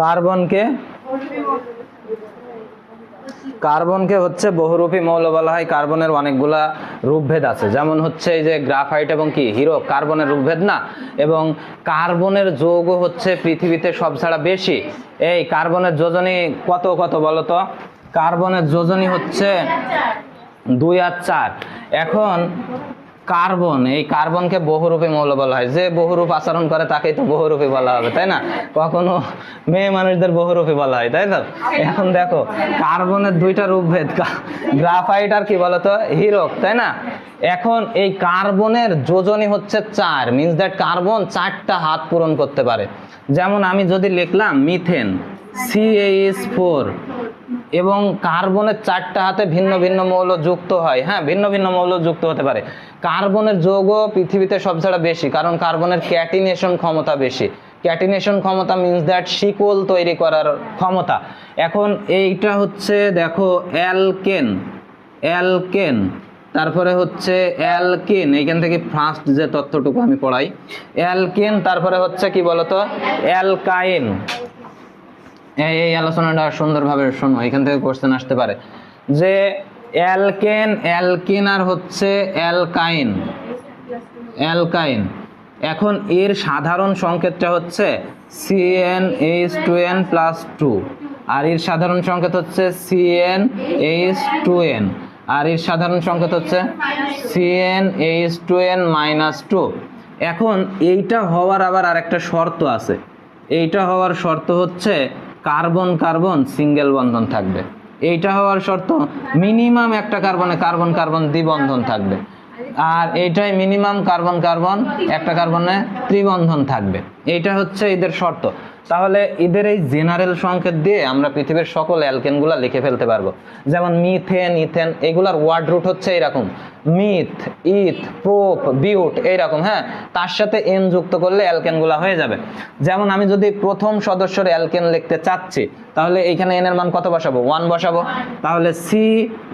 কার্বনকে? কার্বনকে হচ্ছে বহুরূপী মৌল বলা হয়। কার্বনের অনেকগুলা রূপভেদ আছে। যেমন হচ্ছে এই যে গ্রাফাইট এবং কি? হিরো, কার্বনের রূপভেদ না? এবং কার্বনের যৌগ হচ্ছে পৃথিবীতে সব ছাড়া বেশি। এই কার্বনের যোজনী কত কত বলো তো? কার্বনের যোজনী হচ্ছে দুই আর চার। এখন কার্বন, এই কার্বনকে বহুরূপী মৌল বলা হয়। যে বহুরূপ আচরণ করে, তাকেই তো বহুরূপী বলা হবে, তাই না? কখনো মেয়ে মানুষদের বহুরূপী বলা হয়, তাই তো? এখন দেখো, কার্বনের দুইটা রূপভেদ গ্রাফাইট আর কি বলতো? হিরক, তাই না? এখন এই কার্বনের যোজনী হচ্ছে চার মিনস দ্যাট কার্বন চারটা হাত পূরণ করতে পারে। যেমন আমি যদি লিখলাম মিথেন সিএইচ ফোর এবং কার্বনের চারটা হাতে ভিন্ন ভিন্ন মৌল যুক্ত হয়। হ্যাঁ ভিন্ন ভিন্ন মৌল যুক্ত হতে পারে। কার্বনের যৌগ পৃথিবীতে সবচেয়ে বেশি কারণ কার্বনের ক্যাটিনেশন ক্ষমতা বেশি। ক্যাটিনেশন ক্ষমতা মিনস দ্যাট শিকল তৈরি করার ক্ষমতা। এখন এইটা হচ্ছে দেখো অ্যালকেন। অ্যালকেন। তারপরে হচ্ছে অ্যালকেন। এইখান থেকে ফার্স্ট যে তথ্যটুকু আমি পড়াই। অ্যালকেন তারপরে হচ্ছে কি বলতো? অ্যালকাইন। এই আলোচনাটা সুন্দরভাবে শোনো এখান থেকে কোশ্চেন আসতে পারে। যে অ্যালকেন, অ্যালকিন আর হচ্ছে অ্যালকাইন। অ্যালকাইন। এখন এর সাধারণ সংকেতটা হচ্ছে C n H two n plus two আর এর সাধারণ সংকেত হচ্ছে C n H two n আর এর সাধারণ সংকেত হচ্ছে C n H two n minus two এখন এইটা হওয়ার আবার আরেকটা শর্ত আছে। এইটা হওয়ার শর্ত হচ্ছে কার্বন কার্বন, সিঙ্গেল বন্ধন থাকবে। এইটা হওয়ার শর্ত, মিনিমাম একটা কার্বনে কার্বন কার্বন দ্বিবন্ধন থাকবে। আর এইটাই মিনিমাম কার্বন কার্বন, একটা কার্বনে ত্রিবন্ধন থাকবে। এইটা হচ্ছে এদের শর্ত। তাহলে এদের এই জেনারেল সংকেত দিয়ে আমরা পৃথিবীর সকল অ্যালকেনগুলো লিখে ফেলতে পারব। যেমন মিথেন, ইথেন, এগুলার ওয়ার্ড রুট হচ্ছে এইরকম মিথ, ইথ, প্রোপ, বিউট এইরকম হ্যাঁ? তার সাথে এন যুক্ত করলে অ্যালকেনগুলো হয়ে যাবে। যেমন আমি যদি প্রথম সদস্যর অ্যালকেন লিখতে চাচ্ছি তাহলে এখানে এন এর মান কত বসাবো? ওয়ান বসাবো? তাহলে সি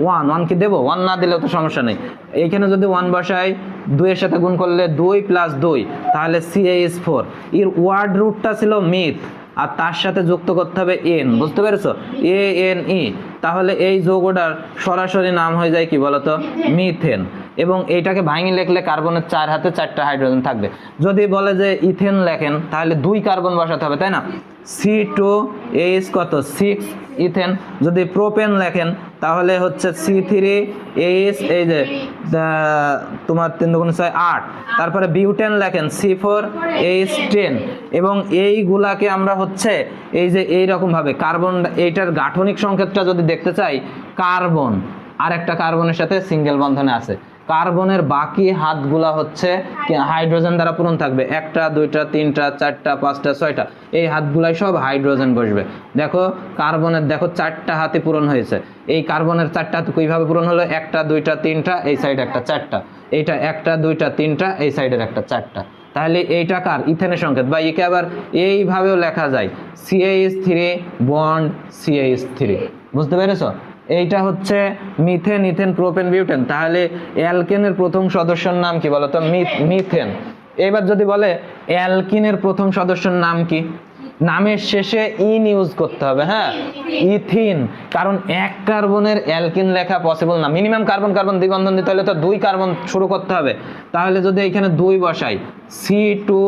ওয়ান ওয়ান কি দেবো? ওয়ান না দিলেও তো সমস্যা নেই। এইখানে যদি ওয়ান বসাই দুইয়ের সাথে গুণ করলে দুই প্লাস দুই। তাহলে সি এইচ ফোর এর ওয়ার্ড রুটটা ছিল মিথ আর তার সাথে যুক্ত করতে হবে এন বুঝতে পেরেছ? এ এন ই তাহলে এই যৌগটার সরাসরি নাম হয়ে যায় কি বলতো? মিথেন। এবং এইটাকে ভাঙি লিখলে কার্বনের চার হাতে চারটা হাইড্রোজেন থাকবে। যদি বলে যে ইথেন লেখেন, তাহলে দুই কার্বন বসাতে হবে, তাই না? সি টু এইচ কত? Six ethane. যদি প্রোপেন লেখেন, তাহলে হচ্ছে সি থ্রি এইচ এই যে তোমার তিন দুগুণ ছয়, আট। তারপরে বিউটেন লেখেন সি ফোর এইচ টেন এবং এইগুলাকে আমরা হচ্ছে এই যে এইরকম ভাবে কার্বন এইটার গাঠনিক সংকেতটা যদি দেখতে চাই কার্বন আর একটা কার্বনের সাথে সিঙ্গেল বন্ধনে আছে। কার্বনের বাকি হাতগুলা হচ্ছে হাইড্রোজেন দ্বারা পূরণ থাকবে। একটা, দুইটা, তিনটা, চারটা, পাঁচটা, ছয়টা, এই হাতগুলাই সব হাইড্রোজেন বসবে। দেখো কার্বনের দেখো চারটা হাতে পূরণ হয়েছে। এই কার্বনের চারটা হাত কীভাবে পূরণ হলো? একটা, দুইটা, তিনটা, এই সাইডে একটা, চারটা। এইটা একটা, দুইটা, তিনটা, এই সাইডের একটা, চারটা। তাহলে এইটা কার? ইথেনের সংকেত। বা একে আবার এইভাবেও লেখা যায়। CH three bond CH three বুঝতে পেরেছ? এইটা হচ্ছে মিথেন, ইথেন, প্রোপেন, বিউটেন। তাহলে অ্যালকেনের প্রথম সদস্যর নাম কি বলতো? মিথেন। এবার যদি বলে অ্যালকিনের প্রথম সদস্যের নাম কি? নামের শেষে ইন ইউজ করতে হবে হ্যাঁ? ইথিন, কারণ এক কার্বনের অ্যালকিন লেখা পসিবল না। মিনিমাম কার্বন কার্বন দ্বিবন্ধন দিতে হলে তো দুই কার্বন শুরু করতে হবে। তাহলে যদি এখানে দুই বসাই সি টু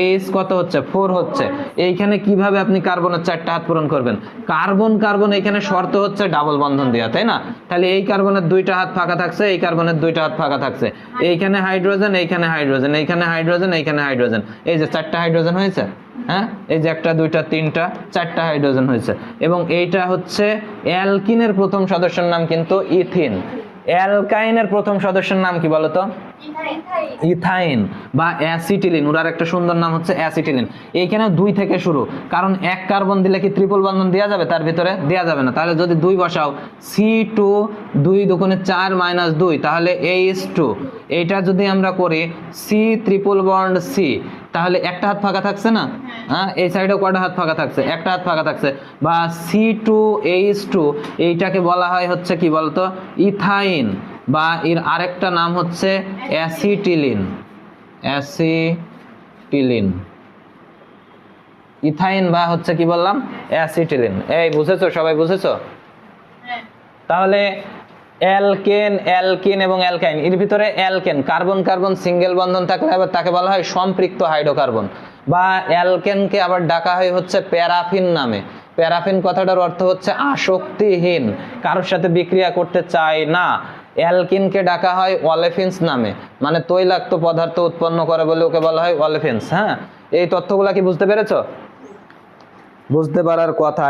এইচ কত হচ্ছে? ফোর হচ্ছে। এইখানে কীভাবে আপনি কার্বনের চারটা হাত পূরণ করবেন? কার্বন কার্বন এখানে শর্ত হচ্ছে ডাবল বন্ধন দেওয়া, তাই না? তাহলে এই কার্বনের দুইটা হাত ফাঁকা থাকছে, এই কার্বনের দুইটা হাত ফাঁকা থাকছে। এইখানে হাইড্রোজেন এইখানে হাইড্রোজেন এইখানে হাইড্রোজেন এইখানে হাইড্রোজেন এই যে চারটা হাইড্রোজেন হয়েছে? হ্যাঁ? এই যে একটা, দুইটা, তিনটা, চারটা হাইড্রোজেন হয়েছে। এবং এইটা হচ্ছে অ্যালকিনের প্রথম সদস্যের নাম কিন্তু ইথিন। অ্যালকাইনের প্রথম সদস্যের নাম কি বলতো? ইথাইন বা অ্যাসিটিলিন। ওরার একটা সুন্দর নাম হচ্ছে অ্যাসিটিলিন। এইখানে দুই থেকে শুরু। কারণ এক কার্বন দিলে কি ত্রিপল বন্ধন দেওয়া যাবে? তার ভিতরে দেওয়া যাবে না। তাহলে যদি দুই বসাও সি টু দুই দুগুণে চার মাইনাস দুই, তাহলে এইচ টু এইটা যদি আমরা করি সি ত্রিপল বন্ড সি তাহলে একটা হাত ফাঁকা থাকছে না? হ্যাঁ এই সাইডেও কটা হাত ফাঁকা থাকছে? একটা হাত ফাঁকা থাকছে। বা সি টু এইচ টু এইটাকে বলা হয় হচ্ছে কি বলতো? ইথাইন। বা এর আরেকটা নাম হচ্ছে অ্যাসিটিলিন। অ্যাসিটিলিন। ইথাইন বা হচ্ছে কি বললাম? অ্যাসিটিলিন। এই বুঝেছ? সবাই বুঝেছ? তাহলে অ্যালকেন, অ্যালকিন এবং অ্যালকাইন। এর ভিতরে অ্যালকেন, কার্বন কার্বন, সিঙ্গেল বন্ধন থাকলে আবার তাকে বলা হয় সম্পৃক্ত হাইড্রোকার্বন। বা অ্যালকেনকে আবার ডাকা হয় হচ্ছে প্যারাফিন নামে। প্যারাফিন কথাটার অর্থ হচ্ছে আসক্তিহীন, কারোর সাথে বিক্রিয়া করতে চায় না। অ্যালকিনকে ডাকা হয় অলেফিন্স নামে মানে তৈলাক্ত পদার্থ উৎপন্ন করে বলে ওকে বলা হয় অলেফিন্স হ্যাঁ? এই তথ্যগুলা কি বুঝতে পেরেছ? বুঝতে পারার কথা